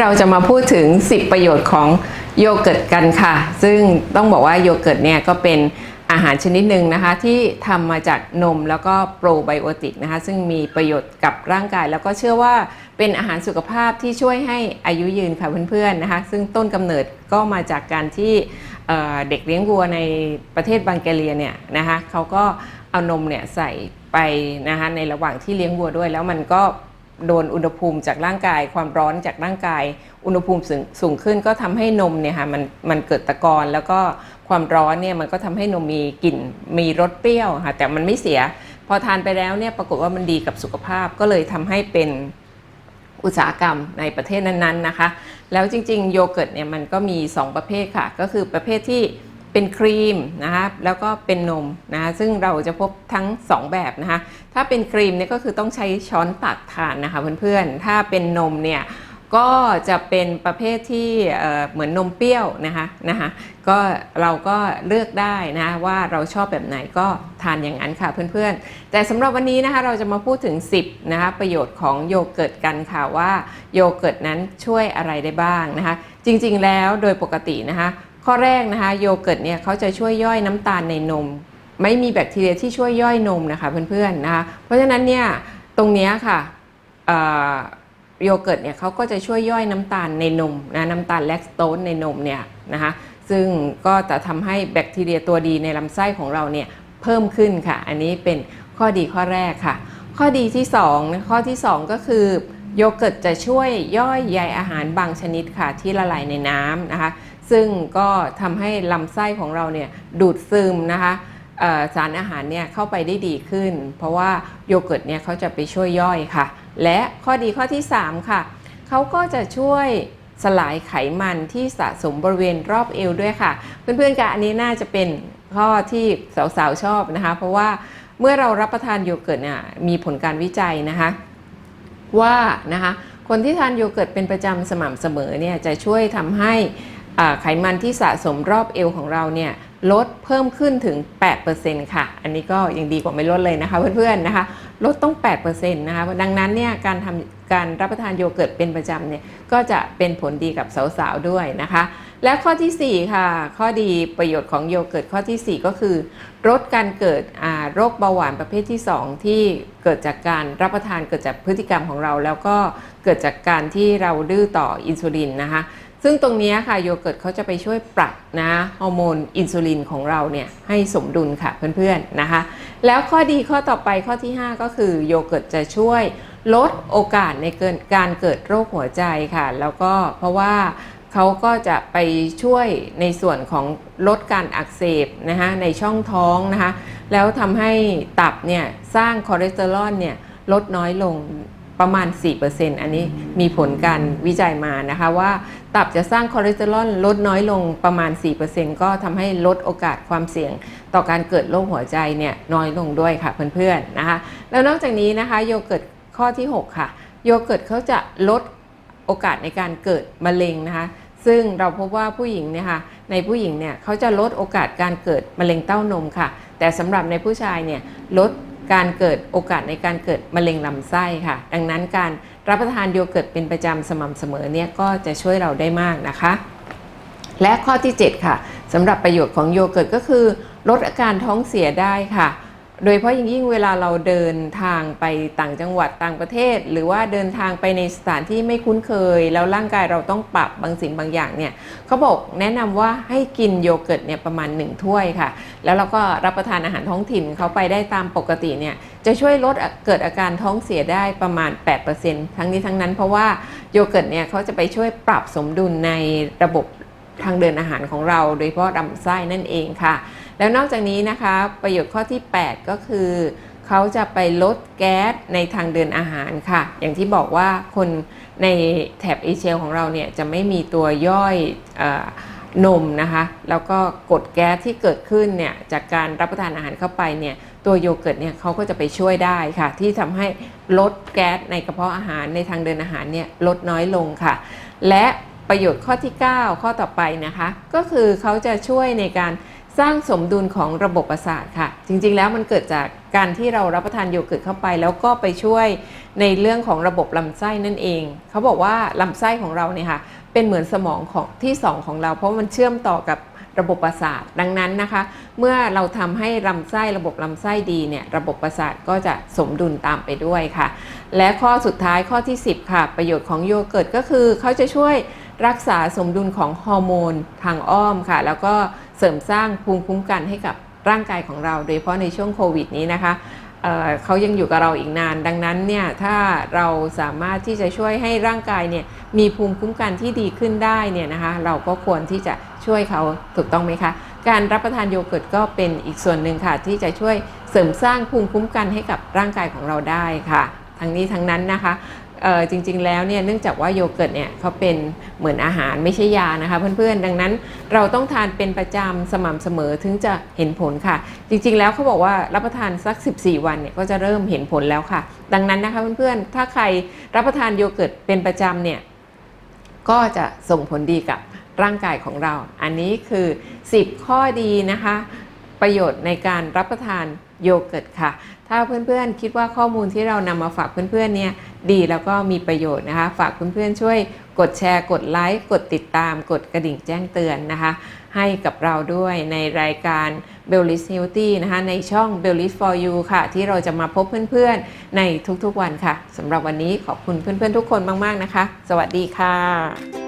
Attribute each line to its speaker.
Speaker 1: เราจะมาพูดถึง 10 ประโยชน์ของโยเกิร์ตกันค่ะ ซึ่งต้องบอกว่าโยเกิร์ตเนี่ยก็เป็นอาหารชนิดหนึ่งนะคะที่ทำมาจากนมแล้วก็โปรไบโอติกนะคะซึ่งมีประโยชน์กับร่างกาย แล้วก็เชื่อว่าเป็นอาหารสุขภาพที่ช่วยให้อายุยืนค่ะเพื่อนๆนะคะซึ่งต้นกำเนิดก็มาจากการที่เเด็กเลี้ยงวัวในประเทศบังแกเรียเนี่ยนะคะเขาก็เอานมเนี่ยใส่ไปนะคะในระหว่างที่เลี้ยงวัวด้วย แล้วมันก็ โดนอุณหภูมิจากร่างกาย ความร้อนจากร่างกาย อุณหภูมิสูงสูงขึ้นก็ทำให้นมเนี่ยค่ะมันมันเกิดตะกอนแล้วก็ความร้อนเนี่ยมันก็ทำให้นมมีกลิ่นมีรสเปรี้ยวค่ะแต่มันไม่เสีย พอทานไปแล้วเนี่ยปรากฏว่ามันดีกับสุขภาพก็เลยทำให้เป็นอุตสาหกรรมในประเทศนั้นๆนะคะ แล้วจริงๆ โยเกิร์ตเนี่ยมันก็มี 2 ประเภทค่ะ ก็คือประเภทที่ เป็นครีมนะคะแล้วก็เป็นนมนะคะซึ่งเราจะพบทั้ง 2 แบบนะคะถ้าเป็นครีมเนี่ยก็คือต้องใช้ช้อนตักทานนะคะเพื่อนๆ ถ้าเป็นนมเนี่ยก็จะเป็นประเภทที่เหมือนนมเปรี้ยวนะคะนะคะก็เราก็เลือกได้นะว่าเราชอบแบบไหนก็ทานอย่างนั้นค่ะเพื่อนๆ แต่สำหรับวันนี้นะคะเราจะมาพูดถึง 10นะคะประโยชน์ของโยเกิร์ตกันค่ะว่าโยเกิร์ตนั้นช่วยอะไรได้บ้างนะคะจริงๆแล้วโดยปกตินะคะ ข้อแรกนะคะโยเกิร์ตเนี่ยเขาจะช่วยย่อยน้ำตาลในนม ไม่มีแบคทีเรียที่ช่วยย่อยนมนะคะเพื่อนๆนะคะเพราะฉะนั้นเนี่ยตรงนี้ค่ะโยเกิร์ตเนี่ยเขาก็จะช่วยย่อยน้ำตาลในนมนะน้ำตาลแลคโตสในนมเนี่ยนะคะซึ่งก็จะทำให้แบคทีเรียตัวดีในลำไส้ของเราเนี่ยเพิ่มขึ้นค่ะ อันนี้เป็นข้อดีข้อแรกค่ะ ข้อดีที่2ข้อที่ 2 ก็คือ โยเกิร์ตจะช่วยย่อยใยอาหารบางชนิดค่ะที่ละลายในน้ำนะคะ ซึ่งก็ทำให้ลำไส้ของเราเนี่ยดูดซึมนะคะสารอาหารเนี่ยเข้าไปได้ดีขึ้น เพราะว่าโยเกิร์ตเนี่ยเขาจะไปช่วยย่อยค่ะ และข้อดีข้อที่ 3 ค่ะเขาก็จะช่วยสลายไขมันที่สะสมบริเวณรอบเอวด้วยค่ะ เพื่อนๆคะอันนี้น่าจะเป็นข้อที่สาวๆชอบนะคะ เพราะว่าเมื่อเรารับประทานโยเกิร์ตเนี่ยมีผลการวิจัยนะคะ ว่านะคะคนที่ทานโยเกิร์ตเป็นประจำสม่ำเสมอเนี่ยจะช่วยทำให้ไขมันที่สะสมรอบเอวของเราเนี่ยลดเพิ่มขึ้นถึง 8%ค่ะ อันนี้ก็ยังดีกว่าไม่ลดเลยนะคะเพื่อนๆนะคะ ลดต้อง 8%นะคะดังนั้นเนี่ยการทำการรับประทานโยเกิร์ตเป็นประจำเนี่ยก็จะเป็นผลดีกับสาวๆด้วยนะคะ และข้อทีสี่4 ค่ะ ข้อดีประโยชน์ของโยเกิร์ตข้อทีสี่ 4 ก็คือลดการเกิดโรคเบาหวานประเภทที่ 2 ที่เกิดจากการรับประทานเกิดจากพฤติกรรมของเรา แล้วก็เกิดจากการที่เราดื้อต่ออินซูลินนะคะ ซึ่งตรงนี้ค่ะโยเกิร์ตเขาจะไปช่วยปรับนะฮอร์โมนอินซูลินของเราเนี่ยให้สมดุลค่ะเพื่อนๆนะคะ แล้วข้อดีข้อต่อไปข้อที่ 5 ก็คือโยเกิร์ตจะช่วยลดโอกาสในเกินการเกิดโรคหัวใจค่ะ แล้วก็เพราะว่าเขาก็จะไปช่วยในส่วนของลดการอักเสบนะคะในช่องท้องนะคะ แล้วทำให้ตับเนี่ยสร้างคอเลสเตอรอลเนี่ยลดน้อยลง ประมาณ 4%อันนี้มีผลการวิจัยมานะคะว่าตับจะสร้างคอเลสเตอรอลลดน้อยลงประมาณ 4%ก็ทำให้ลดโอกาสความเสี่ยง ต่อการเกิดโรคหัวใจเนี่ยน้อยลงด้วยค่ะเพื่อนๆนะคะแล้วนอกจากนี้นะคะโยเกิร์ตข้อที่ 6 ค่ะ โยเกิร์ตเขาจะลดโอกาสในการเกิดมะเร็งนะคะซึ่งเราพบว่าผู้หญิงเนี่ยค่ะในผู้หญิงเนี่ยเขาจะลดโอกาสการเกิดมะเร็งเต้านมค่ะ แต่สำหรับในผู้ชายเนี่ยลด การเกิดโอกาสในการเกิดมะเร็งลำไส้ค่ะ ดังนั้นการรับประทานโยเกิร์ตเป็นประจำสม่ำเสมอเนี่ยก็จะช่วยเราได้มากนะคะ และข้อที่ 7 ค่ะสำหรับประโยชน์ของโยเกิร์ตก็คือ ลดอาการท้องเสียได้ค่ะ โดยเฉพาะอย่างยิ่งเวลาเราเดินทางไปต่างจังหวัดต่างประเทศ หรือว่าเดินทางไปในสถานที่ไม่คุ้นเคย แล้วร่างกายเราต้องปรับบางสิ่งบางอย่างเนี่ยเขาบอกแนะนำว่าให้กินโยเกิร์ตเนี่ยประมาณ 1 ถ้วยค่ะ แล้วเราก็รับประทานอาหารท้องถิ่นเขาไปได้ตามปกติเนี่ยจะช่วยลดเกิดอาการท้องเสียได้ประมาณ 8%ทั้งนี้ทั้งนั้นเพราะว่าโยเกิร์ตเนี่ยเขาจะไปช่วยปรับสมดุลในระบบทางเดินอาหารของเรา โดยเฉพาะลำไส้นั่นเองค่ะ แล้วนอกจากนี้นะคะประโยชน์ข้อที่ 8 ก็คือ เขาจะไปลดแก๊สในทางเดินอาหารค่ะ อย่างที่บอกว่าคนในแถบเอเชียของเราเนี่ยจะไม่มีตัวย่อยอนมนะคะแล้วก็กดแก๊สที่เกิดขึ้นเนี่ยจากการรับประทานอาหารเข้าไปเนี่ยตัวโยเกิร์ตเนี่ยเขาก็จะไปช่วยได้ค่ะ ที่ทำให้ลดแก๊สในกระเพาะอาหารในทางเดินอาหารเนี่ยลดน้อยลงค่ะ และประโยชน์ข้อที่ 9 ข้อต่อไปนะคะ ก็คือเขาจะช่วยในการ สร้างสมดุลของระบบประสาทค่ะ จริงๆแล้วมันเกิดจากการที่เรารับประทานโยเกิร์ตเข้าไป แล้วก็ไปช่วยในเรื่องของระบบลำไส้นั่นเอง เขาบอกว่าลำไส้ของเราเนี่ยค่ะเป็นเหมือนสมองของที่สองของเรา เพราะมันเชื่อมต่อกับระบบประสาทดังนั้นนะคะ เมื่อเราทำให้ลำไส้ระบบลำไส้ดีเนี่ยระบบประสาทก็จะสมดุลตามไปด้วยค่ะ และข้อสุดท้ายข้อที่ 10 ค่ะ ประโยชน์ของโยเกิร์ตก็คือเขาจะช่วยรักษาสมดุลของฮอร์โมนทางอ้อมค่ะ แล้วก็ เสริมสร้างภูมิคุ้มกันให้กับร่างกายของเรา โดยเฉพาะในช่วงโควิดนี้นะคะเเขายังอยู่กับเราอีกนาน ดังนั้นเนี่ยถ้าเราสามารถที่จะช่วยให้ร่างกายเนี่ยมีภูมิคุ้มกันที่ดีขึ้นได้เนี่ยนะคะเราก็ควรที่จะช่วยเขาถูกต้องไหมคะ การรับประทานโยเกิร์ตก็เป็นอีกส่วนหนึ่งค่ะ ที่จะช่วยเสริมสร้างภูมิคุ้มกันให้กับร่างกายของเราได้ค่ะ ทั้งนี้ทั้งนั้นนะคะ จริงๆแล้วเนี่ยเนื่องจากว่าโยเกิร์ตเนี่ยเขาเป็นเหมือนอาหารไม่ใช่ยานะคะเพื่อนๆ ดังนั้นเราต้องทานเป็นประจำสม่ำเสมอถึงจะเห็นผลค่ะ จริงๆแล้วเขาบอกว่ารับประทานสัก 14 วันเนี่ยก็จะเริ่มเห็นผลแล้วค่ะ ดังนั้นนะคะเพื่อนๆ ถ้าใครรับประทานโยเกิร์ตเป็นประจำเนี่ยก็จะส่งผลดีกับร่างกายของเรา อันนี้คือ 10 ข้อดีนะคะ ประโยชน์ในการรับประทานโยเกิร์ตค่ะ ถ้าเพื่อนๆ คิดว่าข้อมูลที่เรานำมาฝากเพื่อนๆเนี่ยดีแล้วก็มีประโยชน์นะคะ ฝากเพื่อนๆช่วยกดแชร์กดไลค์กดติดตาม กดกระดิ่งแจ้งเตือนนะคะ ให้กับเราด้วยในรายการ b e l l i s Healthy นะคะ ในช่อง b e l l i s for You ค่ะ ที่เราจะมาพบเพื่อนๆ ในทุกๆวันค่ะสำหรับวันนี้ขอบคุณเพื่อนๆทุกคนมากๆนะคะ สวัสดีค่ะ